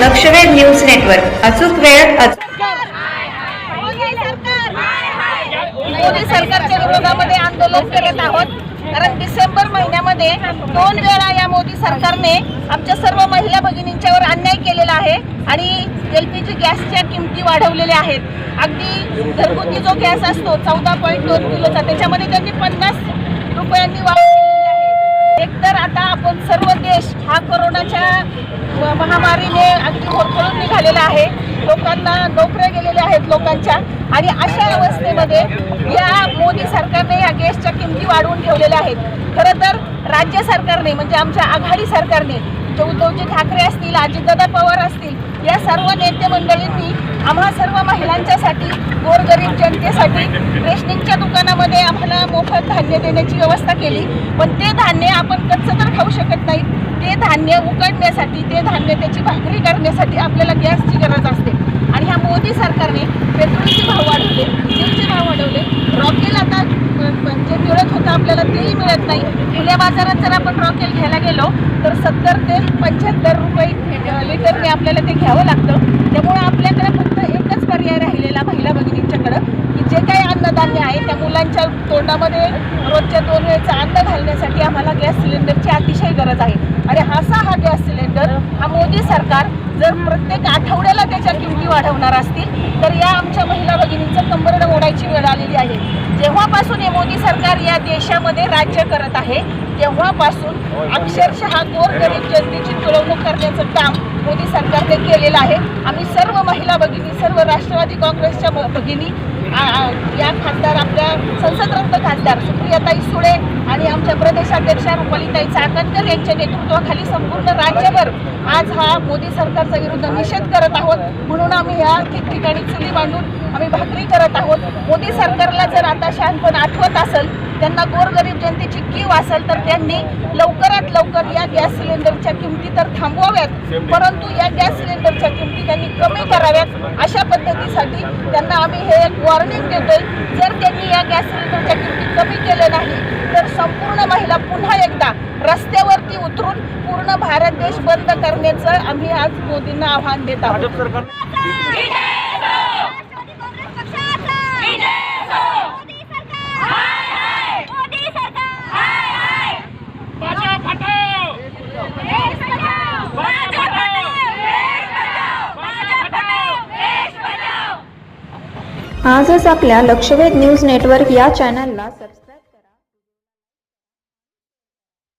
लक्षवेध news network. अचूक वेळ अचूक मोदी सरकारच्या विरोधामध्ये आंदोलन करत आहोत. कारण डिसेंबर महिन्यामध्ये दोन वेळा या मोदी सरकारने आमच्या सर्व महिला भगिनींच्यावर अन्याय केलेला आहे आणि एल पी जी गॅसच्या किमती वाढवलेल्या आहेत. अगदी घरगुती जो गॅस असतो चौदा पॉईंट दोन किलोचा त्याच्यामध्ये त्यांनी पन्नास रुपयांनी वाढ केलेली आहे एकतर आता आपण सर्व देश हा कोरोनाच्या महामारीने अगदी होरपळून निघालेला आहे. लोकांना नोकऱ्या गेलेल्या आहेत लोकांच्या. आणि अशा अवस्थेमध्ये या मोदी सरकारने या गॅसच्या किमती वाढवून ठेवलेल्या आहेत. खरं तर राज्य सरकारने म्हणजे आमच्या आघाडी सरकारने जे उद्धवजी ठाकरे असतील अजितदादा पवार असतील या सर्व नेते मंडळींनी आम्हा सर्व महिलांच्यासाठी गोरगरीब जनतेसाठी रेशनिंगच्या दुकानामध्ये आम्हाला मोफत धान्य देण्याची व्यवस्था केली. पण ते धान्य आपण कच्चं तर खाऊ शकत नाही. ते धान्य उकडण्यासाठी ते धान्य त्याची भाकरी करण्यासाठी आपल्याला गॅसची गरज असते. आणि ह्या मोदी सरकारने पेट्रोलचे भाव वाढवले डिझेलचे भाव वाढवले. रॉकेल आता जे मिळत होतं आपल्याला तेही मिळत नाही. खुल्या बाजारात जर आपण रॉकेल घ्यायला गेलो तर सत्तर ते पंच्याहत्तर रुपये लिटरने आपल्याला ते घ्यावं लागतं. त्यामुळं आपल्याकडे घालण्यासाठी आम्हाला गॅस सिलेंडरची अतिशय गरज आहे. आणि हासा हा गॅस सिलेंडर हा मोदी सरकार जर प्रत्येक आठवड्याला त्याच्या किमती वाढवणार असतील तर या आमच्या महिला भगिनींचं कंबरडं ओढायची वेळ आलेली आहे. जेव्हापासून हे मोदी सरकार या देशामध्ये राज्य करत आहे तेव्हापासून अक्षरशः गोरगरीब जनतेची तुळवणूक करण्याचं काम मोदी सरकारने केलेलं आहे. आम्ही सर्व महिला भगिनी सर्व राष्ट्रवादी काँग्रेसच्या भगिनी या आमच्या संसदरत्न खासदार सुप्रियाताई सुळे आणि आमच्या प्रदेशाध्यक्षा रुपालीताई चाकणकर यांच्या नेतृत्वाखाली संपूर्ण राज्यभर आज हा मोदी सरकारचा विरुद्ध निषेध करत आहोत. म्हणून आम्ही या ठिकठिकाणी चुली मांडून आम्ही भाकरी करत आहोत. मोदी सरकारला जर आता शहाणपण आठवत असेल त्यांना गोरगरीब जनतेची कीव असेल तर त्यांनी लवकरात लवकर या गॅस सिलेंडरच्या किमती तर थांबवाव्यात. परंतु या गॅस सिलेंडरच्या किमती त्यांनी कमी कराव्यात. अशा पद्धतीसाठी त्यांना आम्ही हे एक वॉर्निंग देतोय. जर त्यांनी या गॅस सिलेंडरच्या किमती कमी केल्या नाही तर संपूर्ण महिला पुन्हा एकदा रस्त्यावरती उतरून पूर्ण भारत देश बंद करण्याचं आम्ही आज मोदींना आव्हान देत आहोत. आजच आपल्या लक्षवेध न्यूज नेटवर्क या चॅनलला सबस्क्राईब